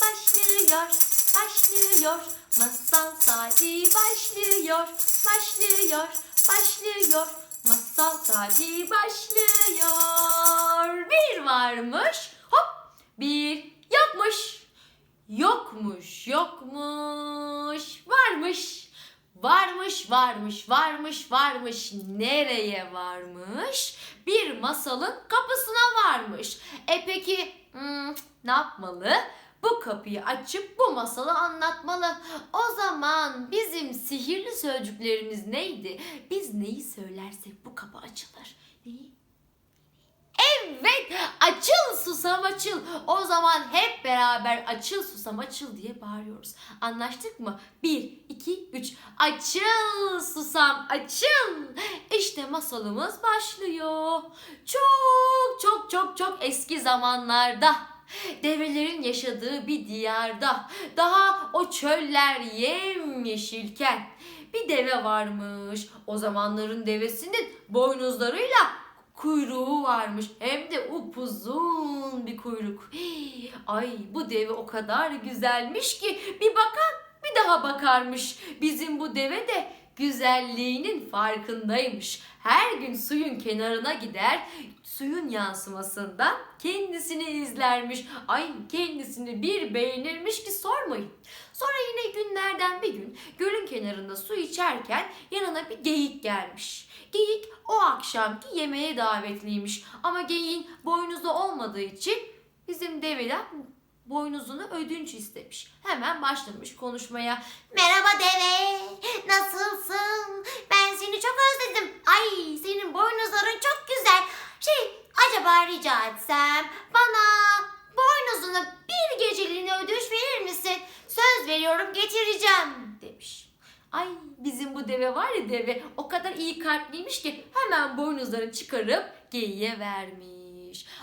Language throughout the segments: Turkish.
başlıyor, başlıyor. Masal saati başlıyor, başlıyor, başlıyor. Masal saati başlıyor. Bir varmış, hop, bir yokmuş. Yokmuş, yokmuş, varmış. Varmış, varmış, varmış, varmış. Nereye varmış? Bir masalın kapısına varmış. E peki hmm, ne yapmalı? Bu kapıyı açıp bu masalı anlatmalı. O zaman bizim sihirli sözcüklerimiz neydi? Biz neyi söylersek bu kapı açılır. Neyi? Evet, açıl susam açıl. O zaman hep beraber açıl susam açıl diye bağırıyoruz. Anlaştık mı? Bir, iki, üç. Açıl susam açıl. İşte masalımız başlıyor. Çok çok çok çok eski zamanlarda develerin yaşadığı bir diyarda daha o çöller yemyeşilken bir deve varmış. O zamanların devesinin boynuzlarıyla kuyruğu varmış. Hem de upuzun bir kuyruk. Ay bu deve o kadar güzelmiş ki bir bakan bir daha bakarmış. Bizim bu deve de güzelliğinin farkındaymış. Her gün suyun kenarına gider, suyun yansımasından kendisini izlermiş. Ay kendisini bir beğenirmiş ki sormayın. Sonra yine günlerden bir gün gölün kenarında su içerken yanına bir geyik gelmiş. Geyik o akşamki yemeğe davetliymiş. Ama geyiğin boynuzu olmadığı için bizim deveden boynuzunu ödünç istemiş. Hemen başlamış konuşmaya. Merhaba deve. Nasılsın? Ben seni çok özledim. Ay senin boynuzların çok güzel. Şey acaba rica etsem bana boynuzunu bir geceliğine ödünç verir misin? Söz veriyorum getireceğim. demiş. Ay bizim bu deve var ya deve o kadar iyi kalpliymiş ki hemen boynuzlarını çıkarıp geyiğe vermiş.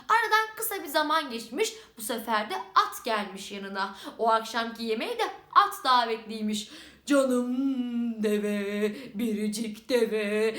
Aradan kısa bir zaman geçmiş bu sefer de at gelmiş yanına. O akşamki yemeğe de at davetliymiş. Canım deve, biricik deve,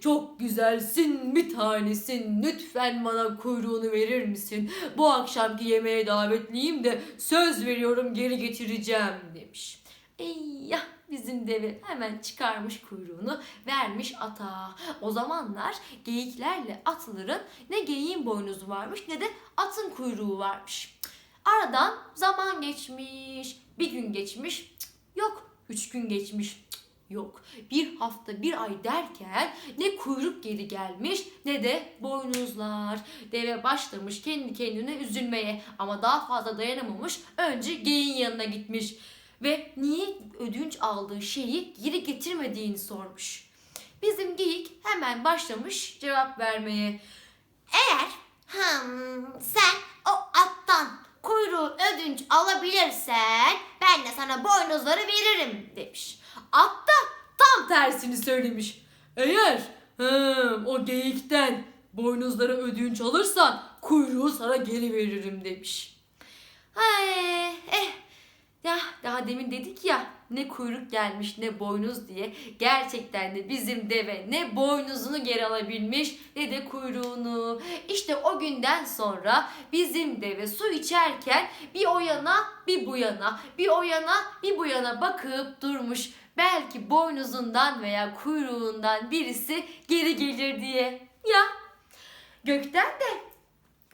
çok güzelsin bir tanesin. Lütfen bana kuyruğunu verir misin? Bu akşamki yemeğe davetliyim de söz veriyorum geri getireceğim demiş. Ey ya bizim deve hemen çıkarmış kuyruğunu vermiş ata. O zamanlar geyiklerle atların ne geyiğin boynuzu varmış ne de atın kuyruğu varmış. Aradan zaman geçmiş, bir gün geçmiş, yok. Üç gün geçmiş, yok. Bir hafta, bir ay derken ne kuyruk geri gelmiş ne de boynuzlar. Deve başlamış kendi kendine üzülmeye ama daha fazla dayanamamış. Önce geyiğin yanına gitmiş ve niye ödünç aldığı şeyi geri getirmediğini sormuş. Bizim geyik hemen başlamış cevap vermeye. Eğer hmm, sen o attan kuyruğu ödünç alabilirsen ben de sana boynuzları veririm demiş. At da tam tersini söylemiş. Eğer hmm, o geyikten boynuzları ödünç alırsan kuyruğu sana geri veririm demiş. Ay, eh. Ya daha demin dedik ya ne kuyruk gelmiş ne boynuz diye. Gerçekten de bizim deve ne boynuzunu geri alabilmiş ne de kuyruğunu. İşte o günden sonra bizim deve su içerken bir o yana bir bu yana bir o yana bir bu yana bakıp durmuş. Belki boynuzundan veya kuyruğundan birisi geri gelir diye. Ya gökten de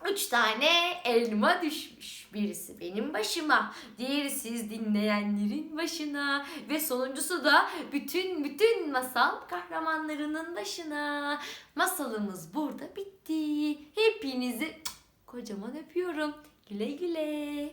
Üç tane elma düşmüş. Birisi benim başıma, diğeri siz dinleyenlerin başına ve sonuncusu da bütün bütün masal kahramanlarının başına. Masalımız burada bitti. Hepinizi kocaman öpüyorum. Güle güle.